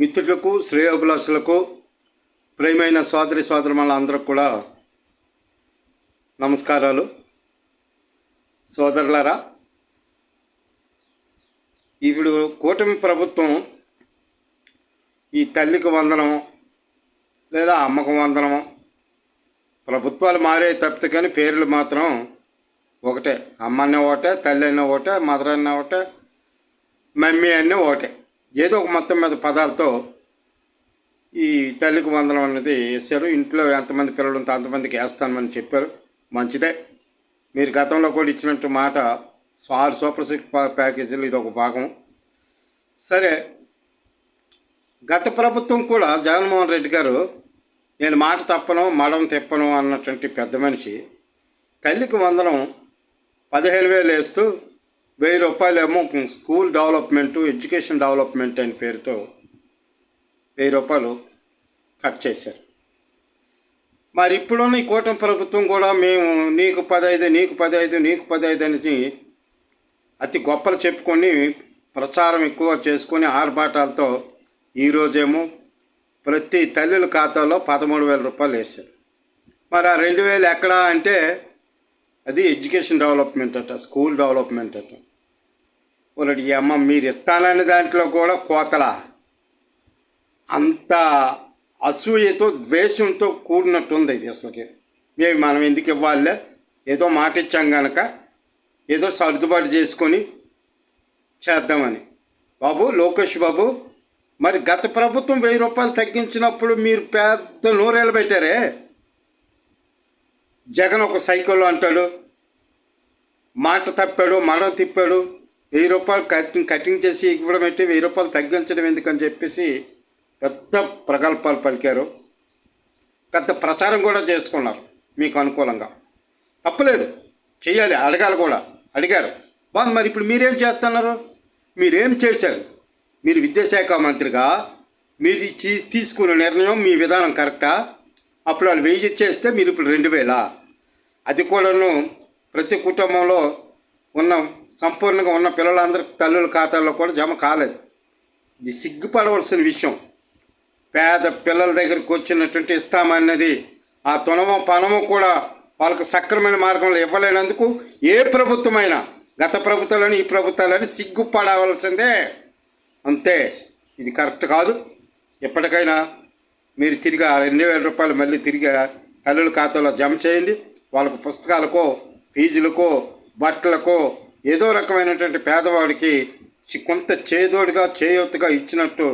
మిత్రులకు శ్రేయోభిలాషులకు ప్రియమైన సోదరి సోదరులందరికి కూడా నమస్కారాలు. సోదరులారా ఇప్పుడు కూటమి ప్రభుత్వం ఈ తల్లికి వందనం లేదా అమ్మకు వందనం ప్రభుత్వాలు మారే తప్పితే కానీ పేర్లు మాత్రం ఒకటే. అమ్మన్న ఒకటే తల్లి అన్న ఒకటే మదర్ అన్న ఒకటే మమ్మీ అన్న ఒకటే ఏదో ఒక మొత్తం మీద పదాలతో ఈ తల్లికి వందనం అనేది వేశారు. ఇంట్లో ఎంతమంది పిల్లలు ఉంటే అంతమందికి వేస్తానని చెప్పారు. మంచిదే. మీరు గతంలో కూడా ఇచ్చినట్టు మాట ఆరు సూపర్ సిక్స్ ప్యాకేజీలు ఇది ఒక భాగం. సరే గత ప్రభుత్వం కూడా జగన్మోహన్ రెడ్డి గారు నేను మాట తప్పను మడం తిప్పను అన్నటువంటి పెద్ద మనిషి. తల్లికి వందనం పదిహేను వేలు వేస్తూ వెయ్యి రూపాయలేమో స్కూల్ డెవలప్మెంట్ ఎడ్యుకేషన్ డెవలప్మెంట్ అనే పేరుతో వెయ్యి రూపాయలు కట్ చేశారు. మరి ఇప్పుడున్న ఈ కూటమి ప్రభుత్వం కూడా మేము నీకు పదైదు నీకు పదైదు నీకు పదైదు అని అతి గొప్పలు చెప్పుకొని ప్రచారం ఎక్కువ చేసుకొని ఆర్భాటాలతో ఈరోజేమో ప్రతి తల్లుల ఖాతాలో పదమూడు వేల రూపాయలు వేశారు. మరి ఆ రెండు వేలు ఎక్కడా అంటే అది ఎడ్యుకేషన్ డెవలప్మెంట్ అట స్కూల్ డెవలప్మెంట్ అట. ఒకటి అమ్మ మీరు ఇస్తాననే దాంట్లో కూడా కోతల. అంత అసూయతో ద్వేషంతో కూడినట్టుంది ఇది అసలుకి. మేము మనం ఎందుకు ఇవ్వాలే ఏదో మాట ఇచ్చాం కనుక ఏదో సర్దుబాటు చేసుకొని చేద్దామని. బాబు లోకేష్ బాబు మరి గత ప్రభుత్వం వెయ్యి రూపాయలు తగ్గించినప్పుడు మీరు పెద్ద నూరేళ్ళు పెట్టారే? జగన్ ఒక సైకిల్ అంటాడు మాట తప్పాడు మడ తిప్పాడు వెయ్యి రూపాయలు కటింగ్ కటింగ్ చేసి ఇవ్వడం ఏంటి వెయ్యి రూపాయలు తగ్గించడం ఎందుకని చెప్పేసి పెద్ద ప్రగల్భాలు పలికారు. పెద్ద ప్రచారం కూడా చేసుకున్నారు మీకు అనుకూలంగా. తప్పలేదు. చేయాలి అడగాలి కూడా. అడిగారు. బాగుంది. మరి ఇప్పుడు మీరేం చేస్తున్నారు? మీరేం చేశారు? మీరు విద్యాశాఖ మంత్రిగా మీరు తీసుకున్న నిర్ణయం మీ విధానం కరెక్టా? అప్పుడు వాళ్ళు వెయ్యి ఇచ్చేస్తే మీరు ఇప్పుడు రెండు వేలా? అది కూడాను ప్రతి కుటుంబంలో ఉన్న సంపూర్ణంగా ఉన్న పిల్లలందరి తల్లుల ఖాతాల్లో కూడా జమ కాలేదు. ఇది సిగ్గుపడవలసిన విషయం. పేద పిల్లల దగ్గరికి వచ్చినటువంటి ఇస్తామన్నది ఆ తునము పనము కూడా వాళ్ళకు సక్రమైన మార్గంలో ఇవ్వలేనందుకు ఏ ప్రభుత్వమైనా గత ప్రభుత్వాలని ఈ ప్రభుత్వాలని సిగ్గుపడవలసిందే. అంతే. ఇది కరెక్ట్ కాదు. ఎప్పటికైనా మీరు తిరిగి ఆ రెండు వేల రూపాయలు మళ్ళీ తిరిగి తల్లుల ఖాతాలో జమ చేయండి. వాళ్ళకు పుస్తకాలకో ఫీజులకో బట్టలకో ఏదో రకమైనటువంటి పేదవాడికి కొంత చేదోడుగా చేయూతగా ఇచ్చినట్టు